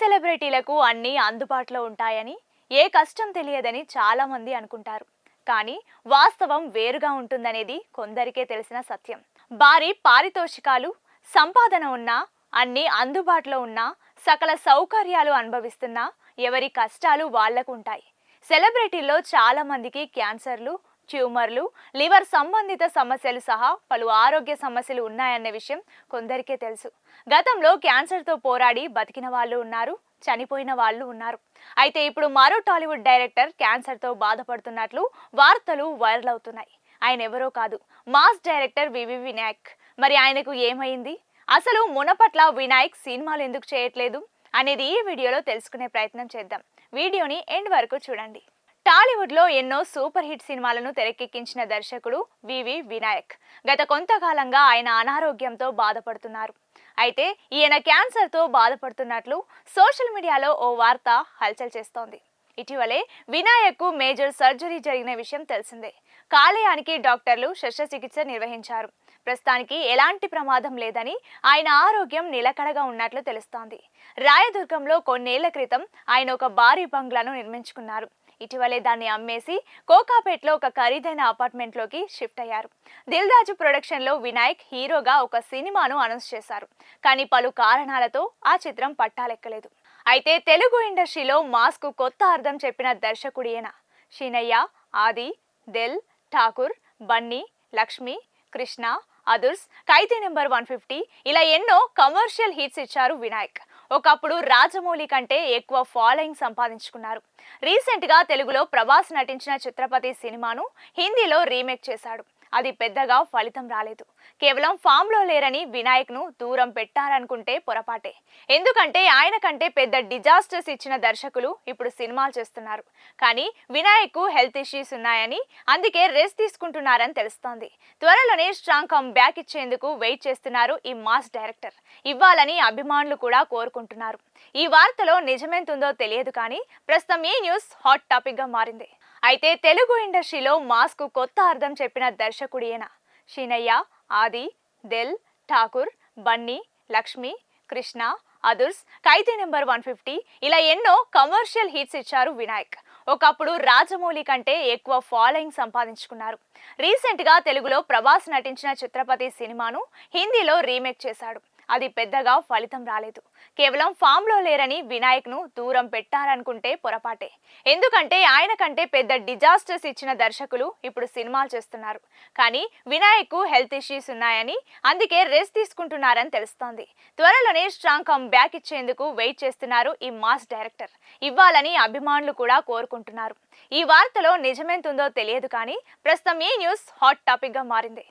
సెలబ్రిటీలకు అన్నీ అందుబాటులో ఉంటాయని ఏ కష్టం తెలియదని చాలామంది అనుకుంటారు. కానీ వాస్తవం వేరుగా ఉంటుందనేది కొందరికే తెలిసిన సత్యం. భారీ పారితోషికాలు సంపాదన ఉన్నా అన్నీ అందుబాటులో ఉన్నా సకల సౌకర్యాలు అనుభవిస్తున్నా ఎవరి కష్టాలు వాళ్ళకు ఉంటాయి. సెలబ్రిటీల్లో చాలామందికి క్యాన్సర్లు ట్యూమర్లు లివర్ సంబంధిత సమస్యలు సహా పలు ఆరోగ్య సమస్యలు ఉన్నాయన్న విషయం కొందరికే తెలుసు. గతంలో క్యాన్సర్తో పోరాడి బతికిన వాళ్ళు ఉన్నారు చనిపోయిన వాళ్ళు ఉన్నారు. అయితే ఇప్పుడు మరో టాలీవుడ్ డైరెక్టర్ క్యాన్సర్తో బాధపడుతున్నట్లు వార్తలు వైరల్ అవుతున్నాయి. ఆయన ఎవరో కాదు మాస్ డైరెక్టర్ వివి వినాయక్. మరి ఆయనకు ఏమైంది? అసలు మునపట్ల వినాయక్ సినిమాలు ఎందుకు చేయట్లేదు? అనేది ఈ వీడియోలో తెలుసుకునే ప్రయత్నం చేద్దాం. వీడియోని ఎండ్ వరకు చూడండి. టాలీవుడ్లో ఎన్నో సూపర్ హిట్ సినిమాలను తెరకెక్కించిన దర్శకుడు వివి వినాయక్. గత కొంతకాలంగా ఆయన అనారోగ్యంతో బాధపడుతున్నారు. అయితే ఈయన క్యాన్సర్తో బాధపడుతున్నట్లు సోషల్ మీడియాలో ఓ వార్త హల్చల్ చేస్తోంది. ఇటీవలే వినాయక్ మేజర్ సర్జరీ జరిగిన విషయం తెలిసిందే. కాలేయానికి డాక్టర్లు శస్త్రచికిత్స నిర్వహించారు. ప్రస్తుతానికి ఎలాంటి ప్రమాదం లేదని ఆయన ఆరోగ్యం నిలకడగా ఉన్నట్లు తెలుస్తోంది. రాయదుర్గంలో కొన్నేళ్ళ క్రితం ఆయన ఒక భారీ బంగ్లాను నిర్మించుకున్నారు. ఇటీవలే దాన్ని అమ్మేసి కోకాపేట్లో ఒక ఖరీదైన అపార్ట్మెంట్లోకి షిఫ్ట్ అయ్యారు. దిల్ రాజు ప్రొడక్షన్లో వినాయక్ హీరోగా ఒక సినిమాను అనౌన్స్ చేశారు. కానీ పలు కారణాలతో ఆ చిత్రం పట్టాలెక్కలేదు. అయితే తెలుగు ఇండస్ట్రీలో మాస్కు కొత్త అర్థం చెప్పిన దర్శకుడు Seenayya Aadi Dil Tagore Bunny Lakshmi Krishna Adhurs Khaidi number one fifty ఇలా ఎన్నో కమర్షియల్ హిట్స్ ఇచ్చారు వినాయక్. ఒకప్పుడు రాజమౌళి కంటే ఎక్కువ ఫాలోయింగ్ సంపాదించుకున్నారు. రీసెంట్గా తెలుగులో ప్రభాస్ నటించిన ఛత్రపతి సినిమాను హిందీలో రీమేక్ చేశాడు. అది పెద్దగా ఫలితం రాలేదు. కేవలం ఫామ్లో లేరని వినాయక్ను దూరం పెట్టారనుకుంటే పొరపాటే. ఎందుకంటే ఆయన కంటే పెద్ద డిజాస్టర్స్ ఇచ్చిన దర్శకులు ఇప్పుడు సినిమాలు చేస్తున్నారు. కానీ వినాయక్కు హెల్త్ ఇష్యూస్ ఉన్నాయని అందుకే రెస్ట్ తీసుకుంటున్నారని తెలుస్తోంది. త్వరలోనే స్ట్రాంగ్ కమ్ బ్యాక్ ఇచ్చేందుకు వెయిట్ చేస్తున్నారు ఈ మాస్ డైరెక్టర్. ఇవ్వాలని అభిమానులు కూడా కోరుకుంటున్నారు. ఈ వార్తలో నిజమెంతుందో తెలియదు కానీ ప్రస్తుతం ఈ న్యూస్ హాట్ టాపిక్గా మారింది. అయితే తెలుగు ఇండస్ట్రీలో మాస్కు కొత్త అర్థం చెప్పిన దర్శకుడియేనా ఈయన. Seenayya Aadi Dil Tagore Bunny Lakshmi Krishna Adhurs Khaidi number one fifty. ఇలా ఎన్నో కమర్షియల్ హిట్స్ ఇచ్చారు వినాయక్. ఒకప్పుడు రాజమౌళి కంటే ఎక్కువ ఫాలోయింగ్ సంపాదించుకున్నారు. రీసెంట్గా తెలుగులో ప్రభాస్ నటించిన ఛత్రపతి సినిమాను హిందీలో రీమేక్ చేశాడు. అది పెద్దగా ఫలితం రాలేదు. కేవలం ఫామ్లో లేరని వినాయక్ను దూరం పెట్టారనుకుంటే పొరపాటే. ఎందుకంటే ఆయన కంటే పెద్ద డిజాస్టర్స్ ఇచ్చిన దర్శకులు ఇప్పుడు సినిమాలు చేస్తున్నారు. కానీ వినాయక్కు హెల్త్ ఇష్యూస్ ఉన్నాయని అందుకే రెస్ట్ తీసుకుంటున్నారని తెలుస్తోంది. త్వరలోనే స్ట్రాంగ్ కమ్ బ్యాక్ ఇచ్చేందుకు వెయిట్ చేస్తున్నారు ఈ మాస్ డైరెక్టర్. ఇవ్వాలని అభిమానులు కూడా కోరుకుంటున్నారు. ఈ వార్తలో నిజమెంతుందో తెలియదు కానీ ప్రస్తుతం ఈ న్యూస్ హాట్ టాపిక్గా మారింది.